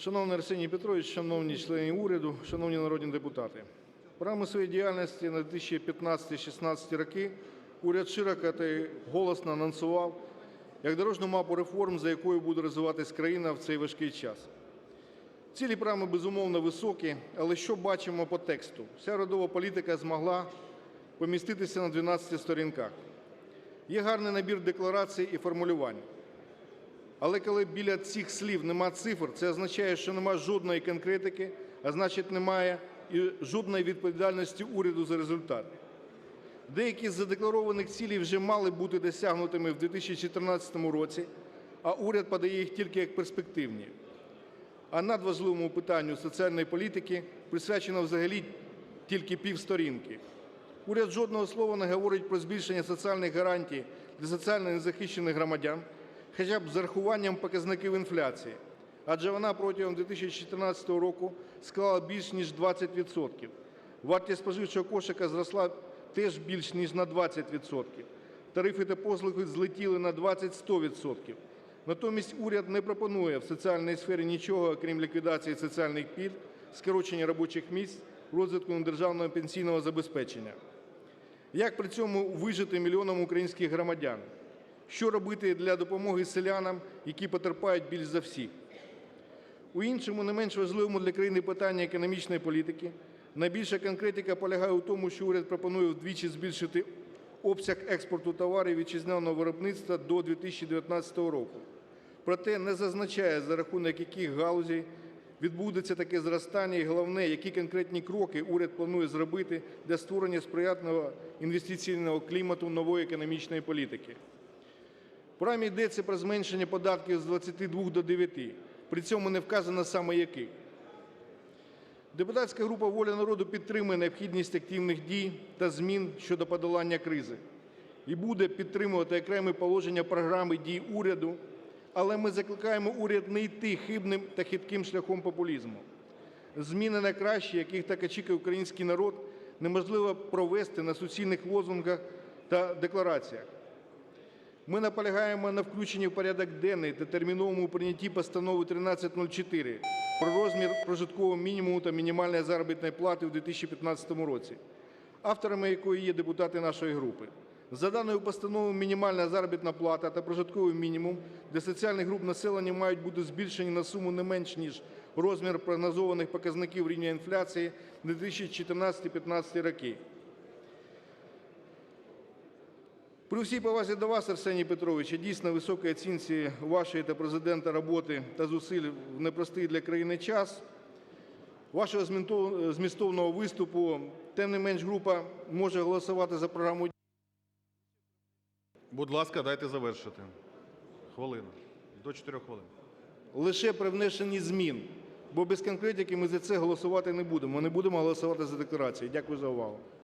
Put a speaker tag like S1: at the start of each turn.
S1: Шановний Арсеній Петрович, шановні члени уряду, шановні народні депутати, програму своєї діяльності на 2015-16 роки уряд широко та голосно анонсував як дорожню мапу реформ, за якою буде розвиватись країна в цей важкий час. Цілі програми, безумовно, високі, але що бачимо по тексту? Вся родова політика змогла поміститися на 12 сторінках. Є гарний набір декларацій і формулювань. Але коли біля цих слів нема цифр, це означає, що нема жодної конкретики, а значить, немає і жодної відповідальності уряду за результат. Деякі з задекларованих цілей вже мали бути досягнутими в 2014 році, а уряд подає їх тільки як перспективні. А надважливому питанню соціальної політики присвячено взагалі тільки півсторінки. Уряд жодного слова не говорить про збільшення соціальних гарантій для соціально незахищених громадян, хоча б з зарахуванням показників інфляції, адже вона протягом 2014 року склала більш ніж 20 відсотків. Вартість споживчого кошика зросла теж більш ніж на 20 відсотків. Тарифи та послуги злетіли на 20-100 відсотків. Натомість уряд не пропонує в соціальній сфері нічого, крім ліквідації соціальних пільг, скорочення робочих місць, розвитку недержавного пенсійного забезпечення. Як при цьому вижити мільйонам українських громадян? Що робити для допомоги селянам, які потерпають більш за всіх? У іншому, не менш важливому для країни питанні економічної політики, найбільша конкретика полягає у тому, що уряд пропонує вдвічі збільшити обсяг експорту товарів вітчизняного виробництва до 2019 року. Проте не зазначає, за рахунок яких галузей відбудеться таке зростання, і головне, які конкретні кроки уряд планує зробити для створення сприятливого інвестиційного клімату нової економічної політики. Програмі йдеться про зменшення податків з 22 до 9, при цьому не вказано саме яких. Депутатська група «Воля народу» підтримує необхідність активних дій та змін щодо подолання кризи і буде підтримувати окремі положення програми дій уряду, але ми закликаємо уряд не йти хибним та хитким шляхом популізму. Зміни на краще, яких так очікує український народ, неможливо провести на суцільних лозунгах та деклараціях. Ми наполягаємо на включенні в порядок денний та терміновому прийнятті постанови 1304 про розмір прожиткового мінімуму та мінімальної заробітної плати у 2015 році, авторами якої є депутати нашої групи. За даною постановою мінімальна заробітна плата та прожитковий мінімум для соціальних груп населення мають бути збільшені на суму не менш ніж розмір прогнозованих показників рівня інфляції на 2014-2015 роки. При всій повазі до вас, Арсеній Петрович, і дійсно високій оцінці вашої та Президента роботи та зусиль в непростий для країни час, вашого змістовного виступу, тим не менш, група може голосувати за програму
S2: Будь ласка, дайте завершити. Хвилина. До 4 хвилин.
S1: лише при внесенні змін, бо без конкретики ми за це голосувати не будемо. Ми не будемо голосувати за декларації. Дякую за увагу.